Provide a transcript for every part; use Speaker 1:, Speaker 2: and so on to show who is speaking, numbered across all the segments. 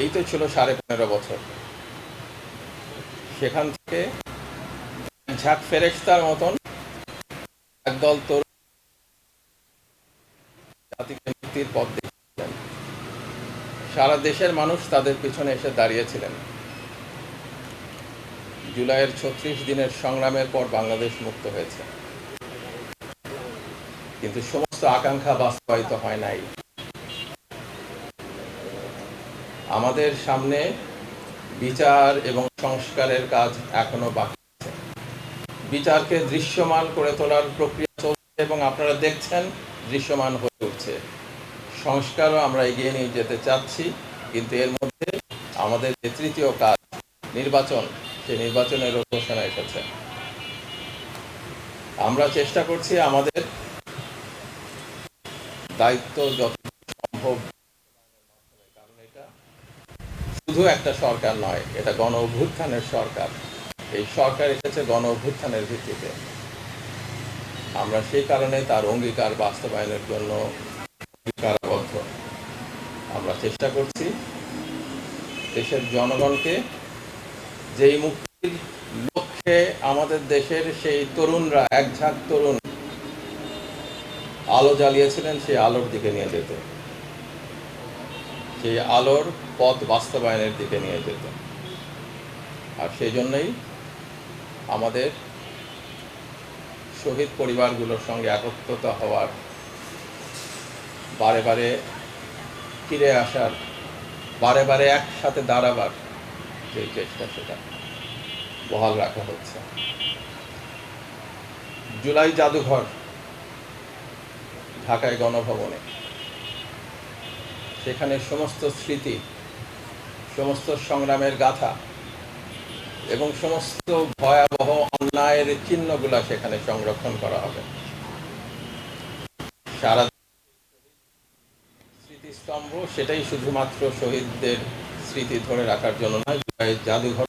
Speaker 1: এই তো ছিল সাড়ে পনেরো বছর। সেখান থেকে ঝাঁক ফেরেস্তার মতন একদল তরুণ মুক্তির পথ দেখিয়েছিলেন। সারা দেশের মানুষ তাদের পিছনে এসে দাঁড়িয়েছিলেন। জুলাইয়ের ছত্রিশ দিনের সংগ্রামের পর বাংলাদেশ মুক্ত হয়েছে। কিন্তু সমস্ত আকাঙ্ক্ষা বাস্তবায়িত হয় নাই। আমাদের সামনে বিচার এবং সংস্কারের কাজ এখনও বাকি আছে। বিচারকে দৃশ্যমান করে তোলার প্রক্রিয়া চলছে এবং আপনারা দেখছেন দৃশ্যমান হয়ে উঠছে। সংস্কারও আমরা এগিয়ে নিয়ে যেতে চাচ্ছি, কিন্তু এর মধ্যে আমাদের যে তৃতীয় কাজ, নির্বাচন সে নির্বাচনের ঘোষণা এসেছে। আমরা চেষ্টা করছি আমাদের দায়িত্ব যত সম্ভব শুধু একটা সরকার নয়, এটা গণ অভ্যুত্থানের সরকার। এই সরকার এসেছে গণ অভ্যুত্থানের ভিত্তিতে। আমরা সেই কারণে তার অঙ্গীকার বাস্তবায়নের জন্য অঙ্গীকারাবদ্ধ। আমরা চেষ্টা করছি দেশের জনগণকে যেই মুক্তির লক্ষ্যে আমাদের দেশের সেই তরুণরা এক ঝাঁক তরুণ আলো জ্বালিয়েছিলেন, সেই আলোর দিকে নিয়ে যেতে। সেই আলোর পথ বাস্তবায়নের দিকে নিয়ে যেত। আর সেই জন্যই আমাদের শহীদ পরিবারগুলোর সঙ্গে একত্রতা হওয়ার, বারে বারে ফিরে আসার, বারে বারে একসাথে দাঁড়াবার যে চেষ্টা সেটা বহাল রাখা হচ্ছে। জুলাই জাদুঘর ঢাকায় গণভবনে সেখানে সমস্ত স্মৃতি, সমস্ত সংগ্রামের গাথা এবং সমস্ত ভয়াবহ অন্যায়ের চিহ্নগুলা সেখানে সংরক্ষণ করা হবে। সারা স্মৃতিস্তম্ভ সেটাই শুধুমাত্র শহীদদের স্মৃতি ধরে রাখার জন্য নয় জাদুঘর।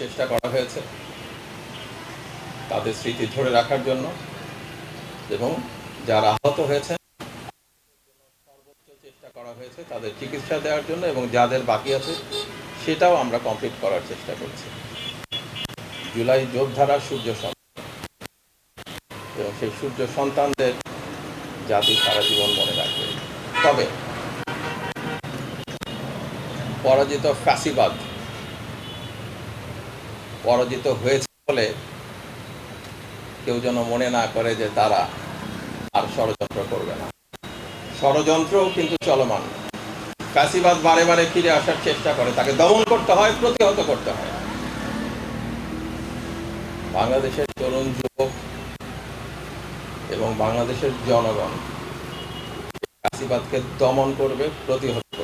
Speaker 1: চেষ্টা করা হয়েছে। তাদের স্মৃতি ধরে রাখার জন্য এবং যারা আহত হয়েছে তাদের চিকিৎসা দেওয়ার জন্য এবং যাদের বাকি আছে সেটাও আমরা কমপ্লিট করার চেষ্টা করছি। জুলাই যোদ্ধারা সূর্য সন্তান। সেই সূর্য সন্তানদের জাতি সারা জীবন মনে রাখবে। তবে পরাজিত ফ্যাসিবাদ পরাজিত হয়েছে বলে কেউ যেন মনে না করে যে তারা আর ষড়যন্ত্র করবে না। ষড়যন্ত্রও কিন্তু চলমান। ফ্যাসিবাদ বারে বারে ফিরে আসার চেষ্টা করে, তাকে দমন করতে হয়, প্রতিহত করতে হয়। বাংলাদেশের তরুণ যুবক এবং বাংলাদেশের জনগণ কাশিবাদকে দমন করবে, প্রতিহত